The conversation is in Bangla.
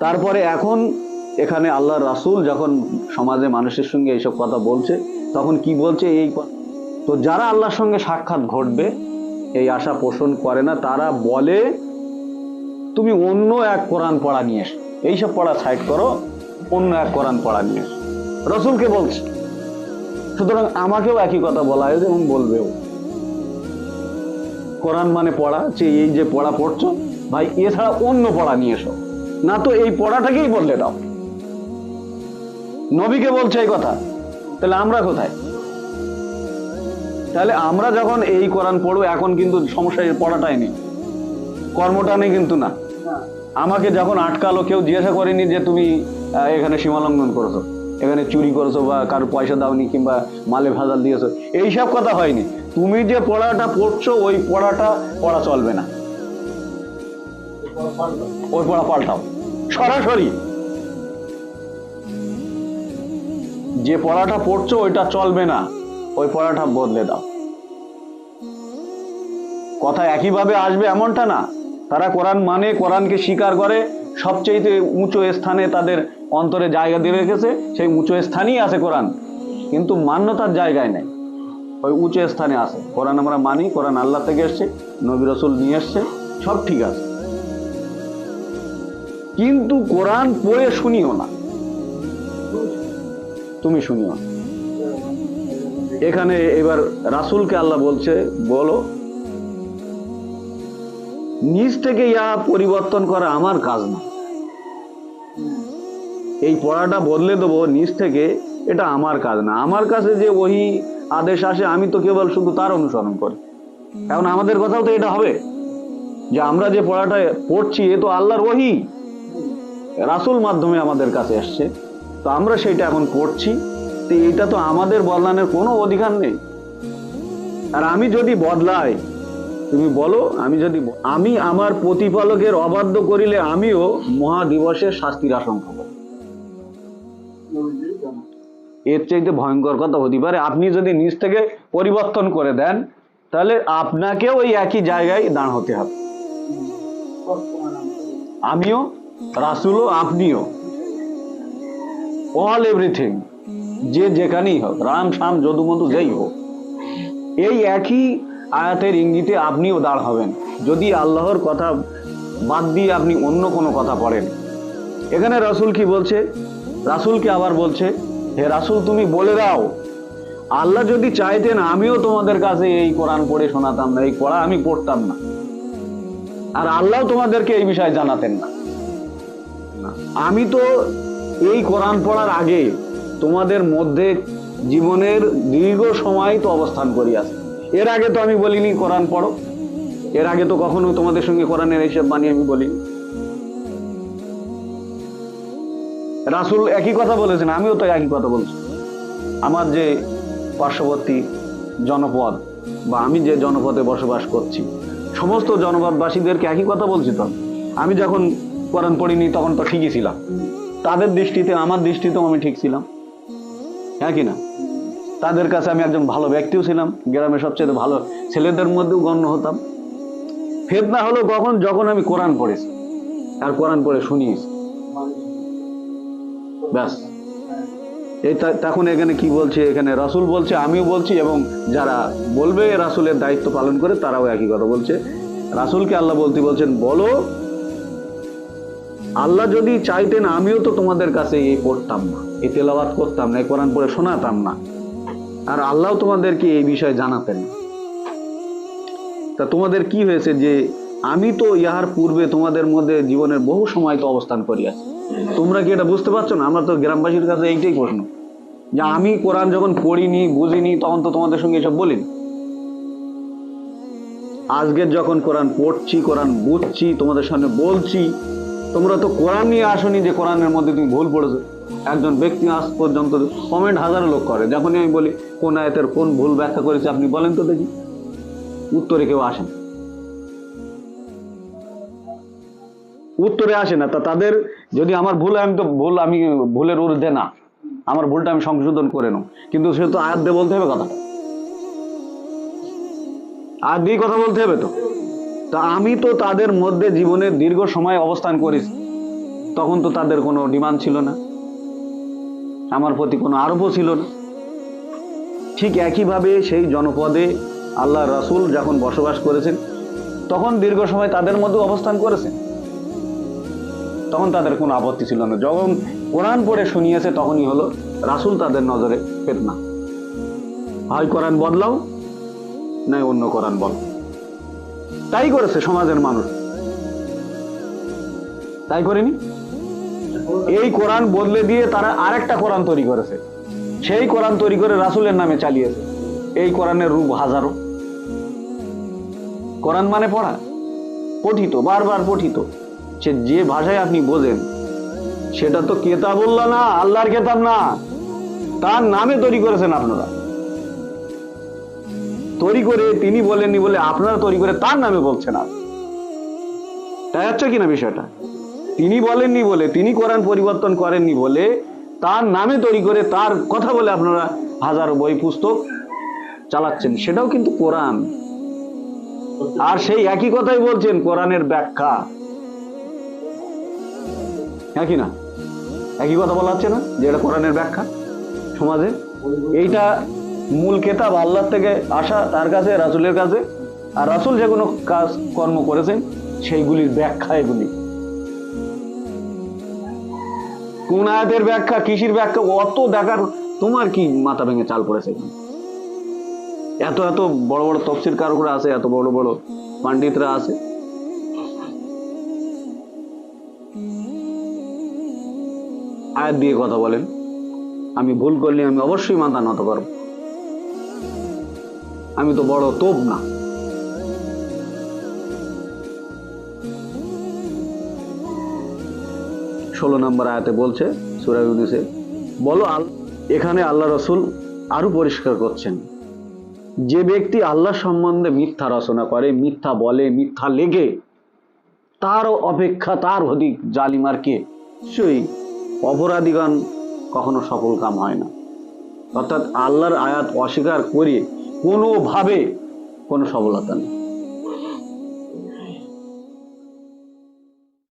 তারপরে এখন এখানে আল্লাহ রাসূল যখন সমাজে মানুষের সঙ্গে এইসব কথা বলছে, তখন কি বলছে এই তো যারা আল্লাহর সঙ্গে সাক্ষাৎ ঘটবে, এই আশা পোষণ করে না, তারা বলে, তুমি অন্য এক কোরআন পড়া নিয়ে এসো। এইসব পড়া সাইড করো, অন্য এক কোরআন পড়া নিয়ে এসো। রসুলকে বলছে। সুতরাং আমাকেও একই কথা বলা হয়েছে এবং বলবেও। কোরআন মানে পড়া, যে এই যে পড়া পড়ছো, ভাই, এছাড়া অন্য পড়া নিয়ে এসো। না তো এই পড়াটাকেই বদলে দাও। নবীকে বলছে এই কথা, তাহলে আমরা কোথায়? তাহলে আমরা যখন এই কোরআন পড়ব, এখন কিন্তু সমস্যা পড়াটাই নেই। কর্মটা নেই কিন্তু না। আমাকে যখন আটকালো, কেউ জিজ্ঞাসা করেনি যে তুমি এখানে সীমালঙ্ঘন করেছ, এখানে চুরি করেছ বা কারও পয়সা দাওনি কিংবা মালে ভেজাল দিয়েছ, এইসব কথা হয়নি। তুমি যে পড়াটা পড়ছো, ওই পড়াটা, পড়া চলবে না। ওই পড়া পাল্টাও। সরাসরি। যে পড়াটা পড়ছো, ওইটা চলবে না। ওই পড়াটা বদলে দাও। কথা একইভাবে আসবে এমনটা না। তারা কোরআন মানে কোরআনকে স্বীকার করে সবচেয়ে উঁচু স্থানে তাদের অন্তরে জায়গা দিয়ে রেখেছে, সেই উঁচু স্থানেই আছে কোরআন। কিন্তু মান্যতার জায়গায় নেই। ওই উঁচু স্থানে আছে। কোরআন আমরা মানি, কোরআন আল্লাহ থেকে এসছে, নবী রসুল নিয়ে এসছে, সব ঠিক আছে। কিন্তু কোরআন পড়ে শুনিও না। তুমি শুনিও এখানে এবার রাসূলকে আল্লাহ বলছে, বলো, নিজ থেকে ইয়া পরিবর্তন করা আমার কাজ না। এই পড়াটা বদলে দেবো, নিজ থেকে, এটা আমার কাজ না। আমার কাছে যে ওই আদেশ আসে, আমি তো কেবল শুধু তার অনুসরণ করি। এখন আমাদের কথাও তো এটা হবে যে আমরা যে পড়াটা পড়ছি, এ তো আল্লাহর ওহি। রাসূল মাধ্যমে আমাদের কাছে আসছে। তো আমরা সেইটা এখন পড়ছি। তো এটা তো আমাদের বদলানোর কোনো অধিকার নেই। আর আমি যদি বদলাই, তুমি বলো, আমি যদি আমি আমার প্রতিপালকের অবাধ্য করিলে আমিও মহাদিবসের শাস্তির আশঙ্কা করি। এর চাইতে ভয়ঙ্কর কথা হতে পারে, আপনি যদি নিজ থেকে পরিবর্তন করে দেন, তাহলে আপনাকেও ওই একই জায়গায় দাঁড় হতে হবে। আমিও রাসুলও আপনিও। অল এভরিথিং যে যেখানেই হোক, রাম শাম যদু মধু যেই হোক, এই একই আয়াতের ইঙ্গিতে আপনিও দাঁড় হবেন। যদি আল্লাহর কথা বাদ দিয়ে আপনি অন্য কোনো কথা পড়েন। এখানে রাসূল কি বলছে? রাসূলকে আবার বলছে? হে রাসূল, তুমি বলে দাও। আল্লাহ যদি চাইতেন, আমিও তোমাদের কাছে এই কোরআন পড়ে শোনাতাম না, এই পড়া আমি পড়তাম না। আর আল্লাহ তোমাদেরকে এই বিষয়ে জানাতেন না। আমি তো এই কোরআন পড়ার আগে তোমাদের মধ্যে জীবনের দীর্ঘ সময় তো অবস্থান করি আছে। এর আগে তো আমি বলিনি কোরআন পড়ো। এর আগে তো কখনো তোমাদের সঙ্গে কোরআনের এইসব বানিয়ে আমি বলিনি। রাসুল একই কথা বলেছেন, আমিও তো একই কথা বলছি। আমার যে পার্শ্ববর্তী জনপদ বা আমি যে জনপদে বসবাস করছি, সমস্ত জনপদবাসীদেরকে একই কথা বলছি তো। আমি যখন কোরআন পড়িনি, তখন তো ঠিকই ছিলাম। তাদের দৃষ্টিতে, আমার দৃষ্টিতেও আমি ঠিক ছিলাম। হ্যাঁ কি না? তাদের কাছে আমি একজন ভালো ব্যক্তিও ছিলাম গ্রামে সবচেয়ে ভালো ছেলেদের মধ্যেও গণ্য হতাম। ফেতনা হলো কখন? যখন আমি কোরআন পড়েছি, আর কোরআন পড়ে শুনিয়েছি। ব্যাস। এই তখন এখানে কি বলছে? এখানে রাসূল বলছে, আমিও বলছি, এবং যারা বলবে, রাসূলের দায়িত্ব পালন করে, তারাও একই কথা বলছে। রাসূলকে আল্লাহ বলতে বলছেন, বলো আল্লাহ যদি চাইতেন, আমিও তো তোমাদের কাছে এই পড়তাম না, এই তেলাওয়াত করতাম না, এই কোরআন পড়ে শোনাতাম না। আর আল্লাহ তোমাদেরকে এই বিষয়ে জানাতেন। তা তোমাদের কি হয়েছে যে, আমি তো ইহার পূর্বে তোমাদের মধ্যে জীবনের বহু সময় তো অবস্থান করিয়াছি। তোমরা কি এটা বুঝতে পারছ না? আমরা তো গ্রামবাসীর কাছে এইটাই প্রশ্ন। যে আমি কোরআন যখন পড়িনি, বুঝিনি, তখন তো তোমাদের সঙ্গে এসব বলিনি। আজকের যখন কোরআন পড়ছি, কোরআন বুঝছি, তোমাদের সামনে বলছি তোমরা তো কোরআন নিয়ে আসনি যে কোরআনের মধ্যে তুমি ভুল পড়েছো। একজন ব্যক্তি আজ পর্যন্ত কমেন্ট হাজারো লোক করে। যখনই আমি বলি, কোন আয়তের কোন ভুল ব্যাখ্যা করেছে আপনি বলেন তো দেখি। উত্তরে কেউ আসেন উত্তরে আসে না। তা তাদের যদি আমার ভুল, আমি তো ভুল, আমি ভুলের ঊর্ধ্বে না। আমার ভুলটা আমি সংশোধন করে নেব। কিন্তু সে তো আয়াত দিয়ে বলতে হবে কথাটা। আয়াত দিয়ে কথা বলতে হবে তো। তা আমি তো তাদের মধ্যে জীবনের দীর্ঘ সময় অবস্থান করেছি। তখন তো তাদের কোনো ডিমান্ড ছিল না। আমার প্রতি কোনো আরোপও ছিল না। ঠিক একইভাবে সেই জনপদে আল্লাহ রাসূল যখন বসবাস করেছেন, তখন দীর্ঘ সময় তাদের মধ্যে অবস্থান করেছেন। তখন তাদের কোনো আপত্তি ছিল না। যখন কোরআন পড়ে শুনিয়েছে, তখনই হলো রাসূল তাদের নজরে ফেতনা। হয় কোরআন বদলাও নয় অন্য কোরআন বল। তাই করেছে সমাজের মানুষ। তাই করেনি? এই কোরআন বদলে দিয়ে তারা আরেকটা কোরআন তৈরি করেছে। সেই কোরআন তৈরি করে রাসূলের নামে চালিয়েছে। এই কোরআনের রূপ হাজারো। কোরআন মানে পড়া। পঠিত, বারবার পঠিত। সে যে ভাষায় আপনি বোঝেন, সেটা তো কেতাবুল্লাহ না, আল্লাহর কেতাব না। তার নামে তৈরি করেছেন আপনারা। তৈরি করে তিনি বলেননি বলে আপনারা তৈরি করে তার নামে বলছেন আর তাই হচ্ছে কিনা বিষয়টা? তিনি বলেননি বলে, তিনি কোরআন পরিবর্তন করেননি বলে তার নামে তৈরি করে তার কথা বলে আপনারা হাজার বই, পুস্তক চালাচ্ছেন। সেটাও কিন্তু কোরআন। আর সেই একই কথাই বলছেন, কোরআনের ব্যাখ্যা। একই না? একই কথা বলা হচ্ছে না যে এটা কোরআনের ব্যাখ্যা সমাজে? এইটা মূল কেতাব আল্লাহ থেকে আসা তার কাছে, রাসুলের কাছে। আর রাসুল যে কোনো কাজ, কর্ম করেছেন, সেইগুলির ব্যাখ্যা এগুলি। কোন আয়াতের ব্যাখ্যা কৃষির ব্যাখ্যা, অত দেখার তোমার কি মাথা ভেঙে চাল পড়েছে এত এত বড় বড় তফসির কারকরা আছে? এত বড় বড় পণ্ডিতরা আছে? আয়াত দিয়ে কথা বলেন। আমি ভুল করলে আমি অবশ্যই মাথা নত করব। আমি তো বড় তোপ না। ষোলো নম্বর আয়াতে বলছে, সুরা বলো আল- এখানে আল্লাহ রসুল আরও পরিষ্কার করছেন। যে ব্যক্তি আল্লাহ সম্বন্ধে মিথ্যা রচনা করে, মিথ্যা বলে, মিথ্যা লেগে তার অপেক্ষা, তার অধিক জালিমার কে? নিশ্চয়ই অপরাধীগণ কখনো সফল কাম হয় না। অর্থাৎ আল্লাহর আয়াত অস্বীকার করে কোনোভাবে কোনো সফলতা নেই।